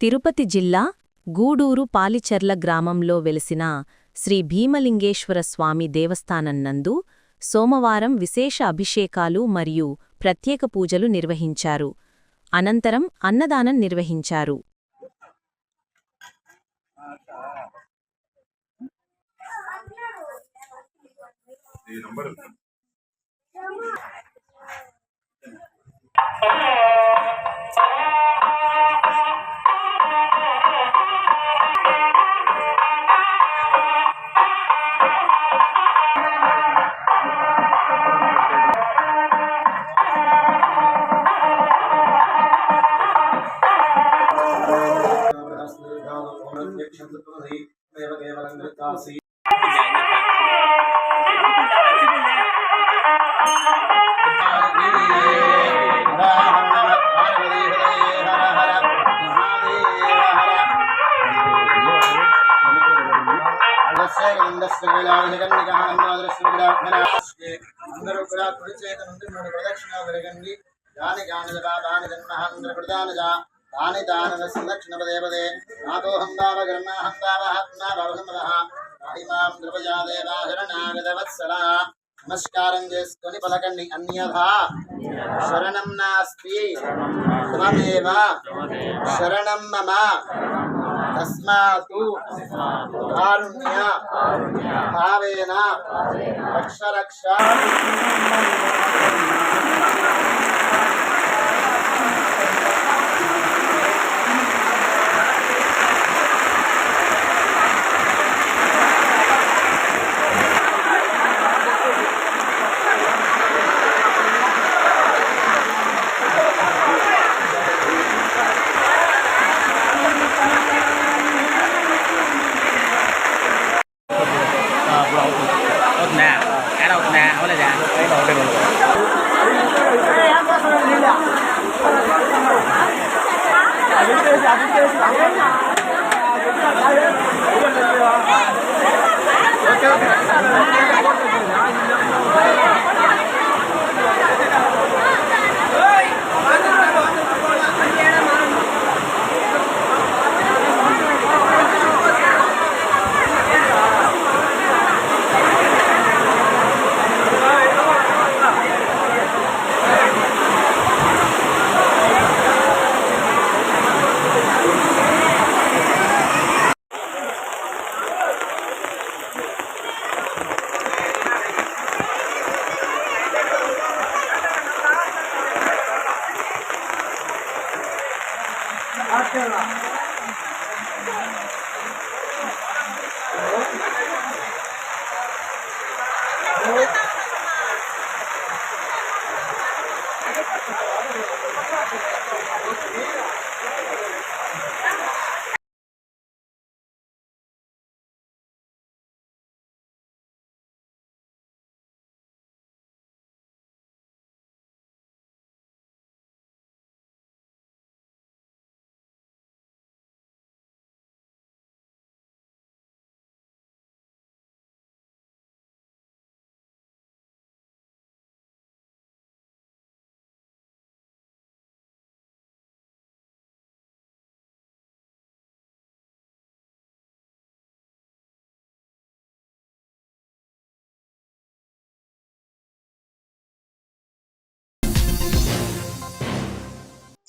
తిరుపతి జిల్లా గూడూరు పాలిచెర్ల గ్రామంలో వెలిసిన శ్రీ భీమలింగేశ్వర స్వామి దేవస్థానం నందు సోమవారం విశేష అభిషేకాలు మరియు ప్రత్యేక పూజలు నిర్వహించారు. అనంతరం అన్నదానం నిర్వహించారు. కేవలం అందరూ కూడా కుడి చేత నుండి మూడు ప్రదక్షిణాలు తిరగండి దాని గాని దాని జన్మహాంధ్ర ప్రధానజ దాని దాన సందక్షిణ దేవదే నాతోహం దావ గ్రహణాహం దావహత్నా భవసమదః మహిమాం కృపజా దేవా శరణాగతవత్సల నమస్కారం చేసుకొని పలకండి అన్యథా. శరణం నాస్తి. త్వమేవ శరణం మమ. తస్మాతు. కారుణ్య. భావేన రక్ష రక్ష అవుతుందా యాడ్ అవుతుందా అవలేదా అది Oh.